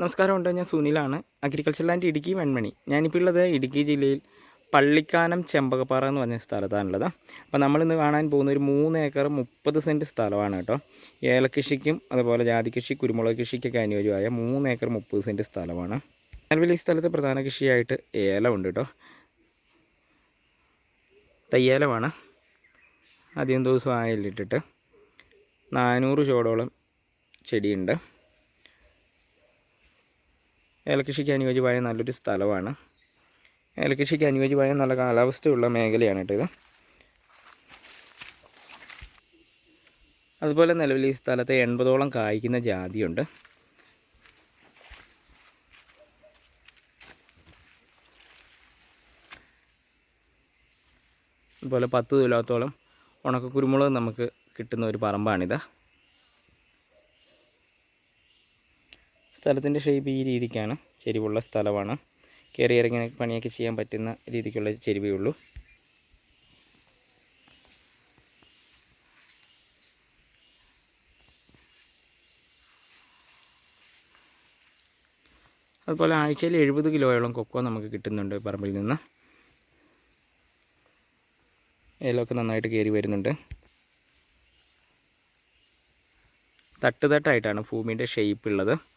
നമസ്കാരം ഉണ്ട് ഞാൻ സുനിലാണ്. Agriculture land Idukki Venmani. ഞാനിപ്പോൾ ഉള്ളത് ഇടുക്കി ജില്ലയിൽ പള്ളിക്കാനം ചെമ്പകപ്പാറ എന്ന് പറഞ്ഞ സ്ഥലത്താണുള്ളത്. അപ്പോൾ നമ്മളിന്ന് കാണാൻ പോകുന്ന ഒരു മൂന്ന് ഏക്കർ മുപ്പത് സെന്റ് സ്ഥലമാണ് കേട്ടോ. ഏലകൃഷിക്കും അതുപോലെ ജാതി കൃഷി കുരുമുളക് കൃഷിക്കൊക്കെ അനുയോജ്യമായ മൂന്ന് ഏക്കർ മുപ്പത് സെന്റ് സ്ഥലമാണ്. നിലവിൽ ഈ സ്ഥലത്ത് പ്രധാന കൃഷിയായിട്ട് ഉണ്ട് കേട്ടോ. തയ്യേലമാണ്. അധികം ദിവസം ആയില്ലിട്ടിട്ട് നാനൂറ് ചോടോളം ചെടിയുണ്ട്. ഏലകൃഷിക്ക് അനുയോജ്യമായ നല്ലൊരു സ്ഥലമാണ്. ഏലകൃഷിക്ക് അനുയോജ്യമായ നല്ല കാലാവസ്ഥയുള്ള മേഖലയാണ് ഇത്. അതുപോലെ നിലവിൽ ഈ സ്ഥലത്ത് എൺപതോളം കായ്ക്കുന്ന ജാതിയുണ്ട്. അതുപോലെ പത്ത് തുലാത്തോളം ഉണക്ക കുരുമുളക് നമുക്ക് കിട്ടുന്ന ഒരു പറമ്പാണിത്. സ്ഥലത്തിന്റെ ഷേപ്പ് ഈ രീതിക്കാണ്. ചെരിവുള്ള സ്ഥലമാണ്. കയറി ഇറങ്ങി പണിയൊക്കെ ചെയ്യാൻ പറ്റുന്ന രീതിക്കുള്ള ചെരുവേ ഉള്ളൂ. അതുപോലെ ആഴ്ചയിൽ എഴുപത് കിലോയോളം കൊക്കോ നമുക്ക് കിട്ടുന്നുണ്ട് പറമ്പിൽ നിന്ന്. ഏലമൊക്കെ നന്നായിട്ട് കയറി വരുന്നുണ്ട്. തട്ട് തട്ടായിട്ടാണ് ഭൂമിന്റെ ഷേപ്പ് ഉള്ളത്.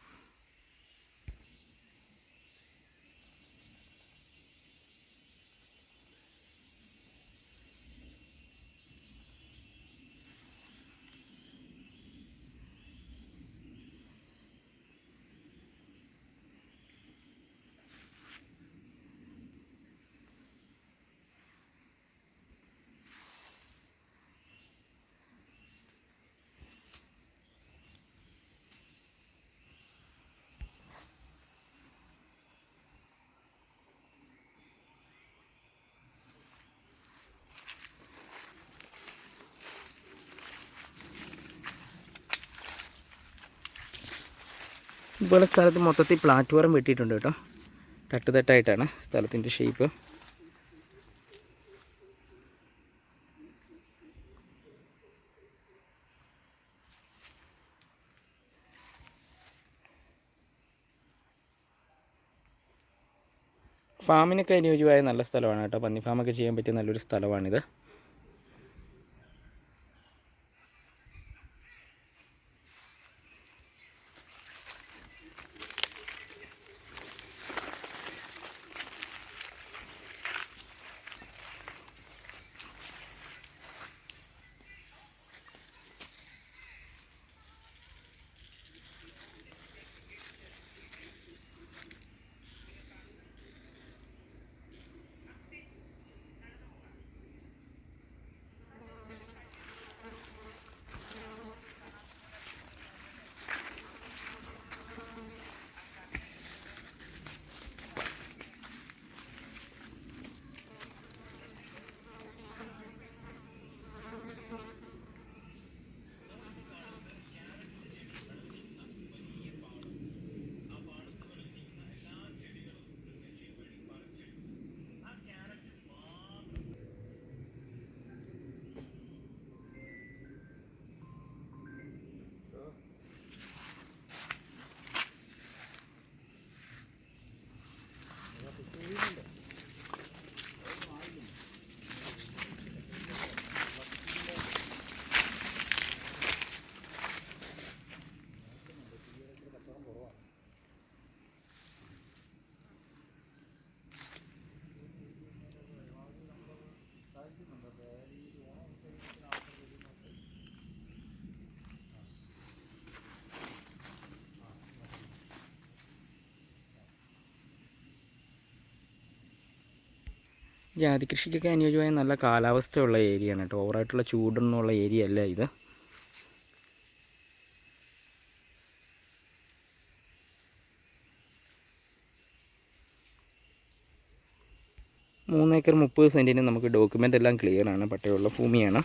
ഇതുപോലെ സ്ഥലത്ത് മൊത്തത്തിൽ പ്ലാറ്റ്ഫോം വെട്ടിയിട്ടുണ്ട് കേട്ടോ. തട്ട് തട്ടായിട്ടാണ് സ്ഥലത്തിന്റെ ഷേപ്പ് ഫാമിനൊക്കെ അനുയോജ്യമായ നല്ല സ്ഥലമാണ് കേട്ടോ. പന്നി ഫാമൊക്കെ ചെയ്യാൻ പറ്റിയ നല്ലൊരു സ്ഥലമാണിത്. ജാതി കൃഷിക്കൊക്കെ അനുയോജ്യമായ നല്ല കാലാവസ്ഥയുള്ള ഏരിയയാണ് കേട്ടോ. ഓവറായിട്ടുള്ള ചൂടൊന്നുമുള്ള ഏരിയ അല്ല ഇത്. മൂന്നേക്കർ മുപ്പത് സെന്റിന് നമുക്ക് ഡോക്യുമെന്റ് എല്ലാം ക്ലിയർ ആണ്. പട്ടയമുള്ള ഭൂമിയാണ്.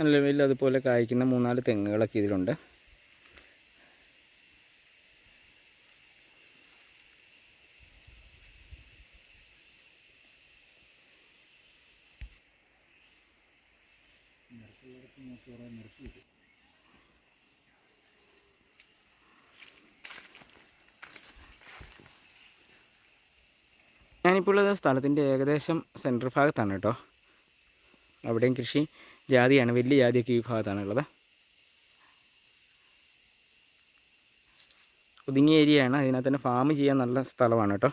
നിലവിൽ അതുപോലെ കായ്ക്കുന്ന മൂന്നാൽ തെങ്ങുകളൊക്കെ ഇതിലുണ്ട്. ഞാനിപ്പോൾ ഉള്ളത് സ്ഥലത്തിന്റെ ഏകദേശം സെന്റർ ഭാഗത്താണ് കേട്ടോ. അവിടെയും കൃഷി ജാതിയാണ് വലിയ ജാതിയൊക്കെ ഈ ഭാഗത്താണുള്ളത് ഒതുങ്ങിയ ഏരിയയാണ്. അതിനകത്ത് തന്നെ ഫാം ചെയ്യാൻ നല്ല സ്ഥലമാണ് കേട്ടോ.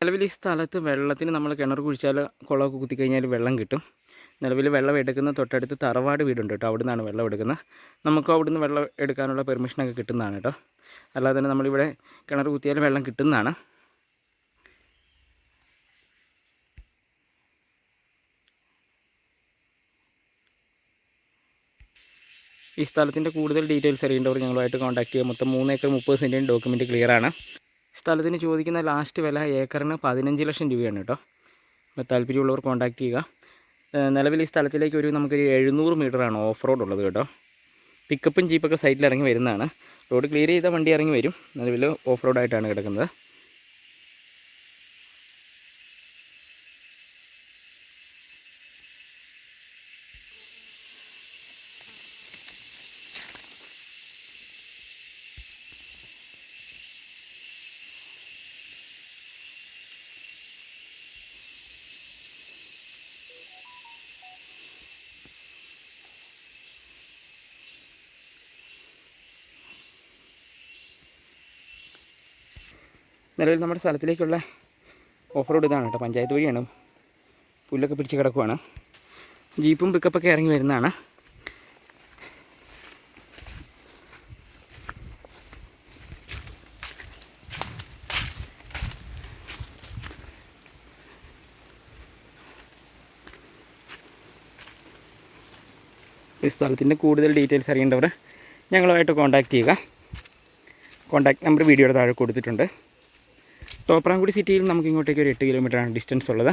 നിലവിൽ ഈ സ്ഥലത്ത് വെള്ളത്തിന് നമ്മൾ കിണർ കുഴിച്ചാൽ കുളമൊക്കെ കുത്തിക്കഴിഞ്ഞാൽ വെള്ളം കിട്ടും. നിലവിൽ വെള്ളം എടുക്കുന്ന തൊട്ടടുത്ത് തറവാട് വീടുണ്ട് കേട്ടോ. അവിടെ നിന്നാണ് വെള്ളം എടുക്കുന്നത്. നമുക്ക് അവിടെ നിന്ന് വെള്ളം എടുക്കാനുള്ള പെർമിഷനൊക്കെ കിട്ടുന്നതാണ് കേട്ടോ. അല്ലാതെ തന്നെ നമ്മളിവിടെ കിണർ കുത്തിയാൽ വെള്ളം കിട്ടുന്നതാണ്. ഈ സ്ഥലത്തിന്റെ കൂടുതൽ ഡീറ്റെയിൽസ് അറിയേണ്ടവർ ഞങ്ങളുമായിട്ട് കോൺടാക്ട് ചെയ്യുക. മൊത്തം മൂന്ന് ഏക്കർ മുപ്പത് സെന്റിന്റെ ഡോക്യുമെന്റ് ക്ലിയർ ആണ്. സ്ഥലത്തിന് ചോദിക്കുന്ന ലാസ്റ്റ് വില ഏക്കറിന് പതിനഞ്ച് ലക്ഷം രൂപയാണ് കേട്ടോ അപ്പോൾ താല്പര്യമുള്ളവർ കോൺടാക്ട് ചെയ്യുക. നിലവിൽ ഈ സ്ഥലത്തിലേക്ക് ഒരു നമുക്കൊരു എഴുന്നൂറ് മീറ്ററാണ് ഓഫ് റോഡ് ഉള്ളത് കേട്ടോ പിക്കപ്പും ജീപ്പൊക്കെ സൈറ്റിൽ ഇറങ്ങി വരുന്നതാണ്. റോഡ് ക്ലിയർ ചെയ്താൽ വണ്ടി ഇറങ്ങി വരും. നിലവിൽ ഓഫ് റോഡായിട്ടാണ് കിടക്കുന്നത്. നിലവിൽ നമ്മുടെ സ്ഥലത്തിലേക്കുള്ള ഓഫ് റോഡ് ഇതാണ് കേട്ടോ. പഞ്ചായത്ത് വഴിയാണ്. പുല്ലൊക്കെ പിടിച്ച് കിടക്കുവാണ്. ജീപ്പും പിക്കപ്പൊക്കെ ഇറങ്ങി വരുന്നതാണ്. ഈ സ്ഥലത്തിന്റെ കൂടുതൽ ഡീറ്റെയിൽസ് അറിയേണ്ടവർ ഞങ്ങളുമായിട്ട് കോൺടാക്റ്റ് ചെയ്യുക. കോൺടാക്ട് നമ്പർ വീഡിയോയുടെ താഴെ കൊടുത്തിട്ടുണ്ട്. തോപ്രാംകുടി സിറ്റിയിൽ നമുക്ക് ഇങ്ങോട്ടേക്ക് ഒരു എട്ട് കിലോമീറ്ററാണ് ഡിസ്റ്റൻസ് ഉള്ളത്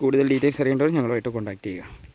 കൂടുതൽ ഡീറ്റെയിൽസ് അറിയേണ്ടവർ ഞങ്ങളുമായിട്ട് കോൺടാക്ട് ചെയ്യുക.